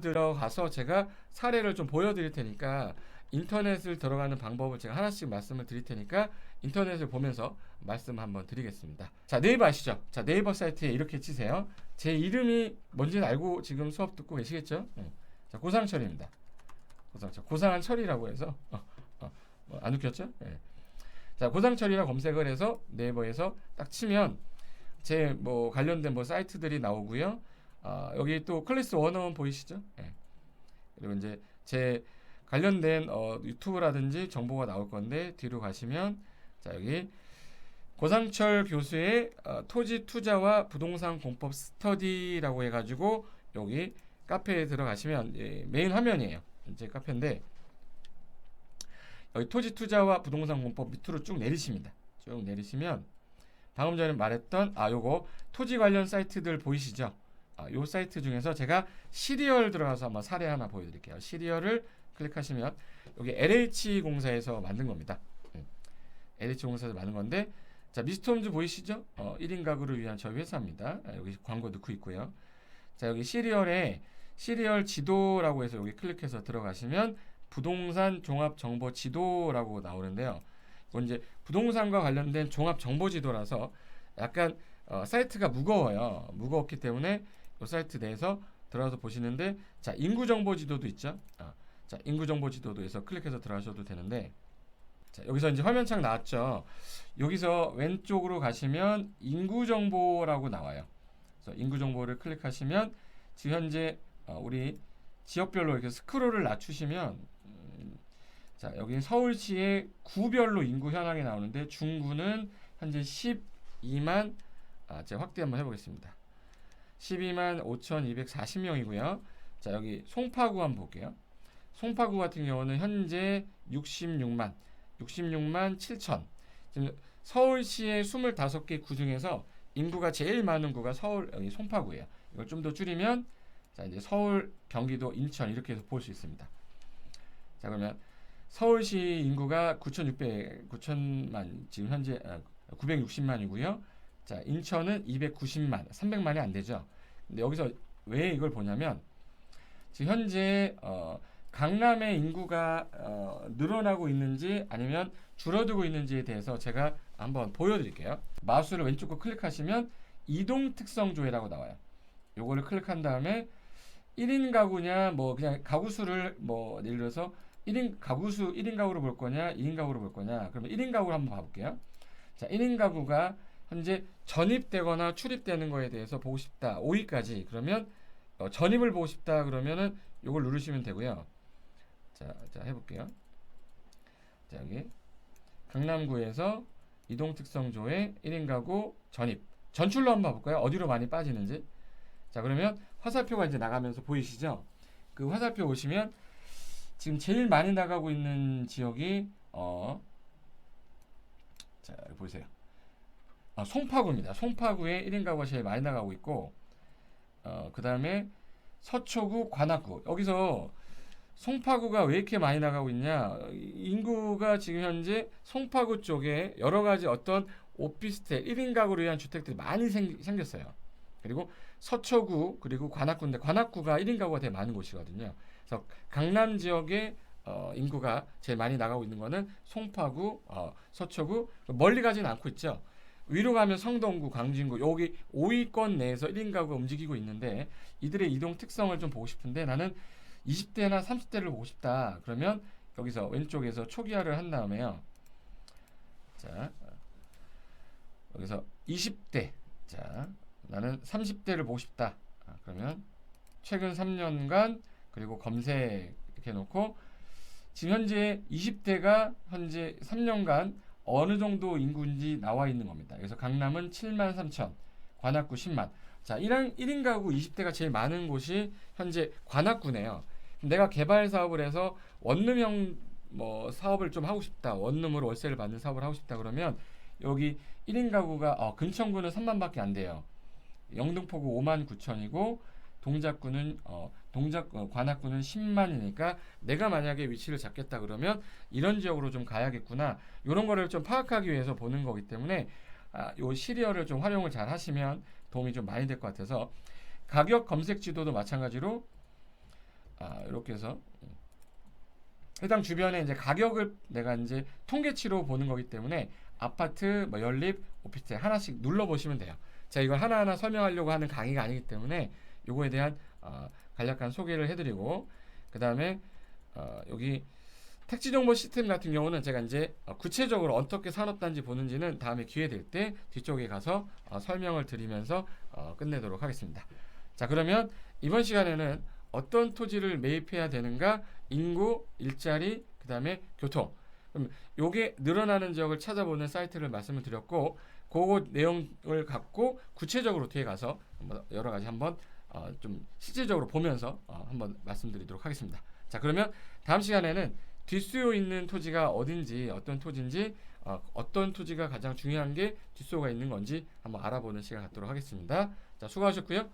들어가서 제가 사례를 좀 보여드릴 테니까 인터넷을 들어가는 방법을 제가 하나씩 말씀을 드릴 테니까 인터넷을 보면서 말씀 한번 드리겠습니다. 자 네이버 아시죠? 자 네이버 사이트에 이렇게 치세요. 제 이름이 뭔지는 알고 지금 수업 듣고 계시겠죠? 응. 자 고상철입니다. 고상철 고상한 철이라고 해서 어, 어, 뭐안 웃겼죠? 예. 자 고상철이라 검색을 해서 네이버에서 딱 치면 제 뭐 관련된 뭐 사이트들이 나오고요. 아, 여기 또 클래스 원어원 보이시죠? 예. 그리고 이제 제 관련된 어, 유튜브라든지 정보가 나올 건데 뒤로 가시면 자 여기 고상철 교수의 어, 토지 투자와 부동산 공법 스터디라고 해가지고 여기 카페에 들어가시면 예, 메인 화면이에요. 제 카페인데 여기 토지 투자와 부동산 공법 밑으로 쭉 내리십니다. 쭉 내리시면 방금 전에 말했던 아 요거 토지 관련 사이트들 보이시죠? 아, 요 사이트 중에서 제가 시리얼 들어가서 한번 사례 하나 보여드릴게요. 시리얼을 클릭하시면 여기 LH 공사에서 만든 겁니다. 음. LH 공사에서 만든 건데 자 미스톰즈 보이시죠? 어, 1인 가구를 위한 저희 회사입니다. 아, 여기 광고 넣고 있고요. 자 여기 시리얼에 시리얼 지도라고 해서 여기 클릭해서 들어가시면 부동산 종합 정보 지도라고 나오는데요. 이건 이제 부동산과 관련된 종합 정보 지도라서 약간 어, 사이트가 무거워요. 무거웠기 때문에 이 사이트 내에서 들어가서 보시는데 자 인구 정보 지도도 있죠. 어, 자 인구 정보 지도도에서 클릭해서 들어가셔도 되는데 자 여기서 이제 화면창 나왔죠. 여기서 왼쪽으로 가시면 인구 정보라고 나와요. 그래서 인구 정보를 클릭하시면 지금 현재 어, 우리 지역별로 이렇게 스크롤을 낮추시면 음, 자 여기 서울시의 구별로 인구 현황이 나오는데 중구는 현재 12만 아, 제가 확대 한번 해보겠습니다. 12만 5,240명이고요. 자 여기 송파구 한번 볼게요. 송파구 같은 경우는 현재 66만 66만 7천. 지금 서울시의 25개 구 중에서 인구가 제일 많은 구가 서울 여기 송파구예요. 이걸 좀 더 줄이면 자 이제 서울, 경기도, 인천 이렇게 해서 볼 수 있습니다. 자 그러면 서울시 인구가 9,600 9천만 지금 현재 아, 960만이고요. 자 인천은 290만 300만이 안 되죠. 근데 여기서 왜 이걸 보냐면 지금 현재 어, 강남의 인구가 어, 늘어나고 있는지 아니면 줄어들고 있는지에 대해서 제가 한번 보여드릴게요. 마우스를 왼쪽으로 클릭하시면 이동 특성 조회라고 나와요. 요거를 클릭한 다음에 1인 가구냐 뭐 그냥 가구 수를 뭐 예를 들어서 1인 가구 수 1인 가구로 볼 거냐 2인 가구로 볼 거냐 그러면 1인 가구로 한번 봐볼게요. 자 1인 가구가 현재 전입되거나 출입되는 거에 대해서 보고 싶다 5위까지 그러면 어, 전입을 보고 싶다 그러면은 요걸 누르시면 되고요. 자, 자 해볼게요. 자 여기 강남구에서 이동 특성 조회 1인 가구 전입 전출로 한번 볼까요? 어디로 많이 빠지는지. 자 그러면 화살표가 이제 나가면서 보이시죠? 그 화살표 보시면 지금 제일 많이 나가고 있는 지역이 어. 자 보세요. 아, 송파구입니다. 송파구에 1인 가구가 제일 많이 나가고 있고 어, 그 다음에 서초구, 관악구 여기서 송파구가 왜 이렇게 많이 나가고 있냐? 인구가 지금 현재 송파구 쪽에 여러 가지 어떤 오피스텔 1인 가구를 위한 주택들이 많이 생, 생겼어요. 그리고 서초구 그리고 관악구인데 관악구가 1인 가구가 되게 많은 곳이거든요. 그래서 강남 지역에 어, 인구가 제일 많이 나가고 있는 거는 송파구, 어, 서초구 멀리 가지는 않고 있죠. 위로 가면 성동구, 광진구 여기 5위권 내에서 1인 가구가 움직이고 있는데 이들의 이동 특성을 좀 보고 싶은데 나는 20대나 30대를 보고 싶다. 그러면 여기서 왼쪽에서 초기화를 한 다음에요. 자, 여기서 20대. 자, 나는 30대를 보고 싶다. 아, 그러면 최근 3년간 그리고 검색 이렇게 해놓고 지금 현재 20대가 현재 3년간 어느 정도 인구인지 나와 있는 겁니다. 그래서 강남은 7만 3천, 관악구 10만. 자, 1인, 1인 가구 20대가 제일 많은 곳이 현재 관악구네요. 내가 개발 사업을 해서 원룸형 뭐 사업을 좀 하고 싶다. 원룸으로 월세를 받는 사업을 하고 싶다 그러면 여기 1인 가구가 어, 금천구는 3만밖에 안 돼요. 영등포구 5만 9천이고 동작구는 어, 동작 어, 관악구는 10만이니까 내가 만약에 위치를 잡겠다 그러면 이런 지역으로 좀 가야겠구나. 이런 거를 좀 파악하기 위해서 보는 거기 때문에 아, 요 시리얼을 좀 활용을 잘 하시면 도움이 좀 많이 될 것 같아서 가격 검색 지도도 마찬가지로 이렇게 해서 음, 해당 주변에 이제 가격을 내가 이제 통계치로 보는 거기 때문에 아파트, 뭐 연립, 오피스텔 하나씩 눌러 보시면 돼요. 제가 이걸 하나하나 설명하려고 하는 강의가 아니기 때문에 요거에 대한 어, 간략한 소개를 해드리고 그 다음에 어, 여기 택지 정보 시스템 같은 경우는 제가 이제 어, 구체적으로 어떻게 산업단지 보는지는 다음에 기회 될 때 뒤쪽에 가서 어, 설명을 드리면서 어, 끝내도록 하겠습니다. 자 그러면 이번 시간에는 어떤 토지를 매입해야 되는가 인구, 일자리, 그 다음에 교통 그럼 요게 늘어나는 지역을 찾아보는 사이트를 말씀을 드렸고 그거 내용을 갖고 구체적으로 뒤에 가서 여러 가지 한번 어, 좀 실질적으로 보면서 어, 한번 말씀드리도록 하겠습니다. 자 그러면 다음 시간에는 뒷수요 있는 토지가 어딘지 어떤 토지인지 어, 어떤 토지가 가장 중요한 게 뒷수요가 있는 건지 한번 알아보는 시간 갖도록 하겠습니다. 자 수고하셨고요.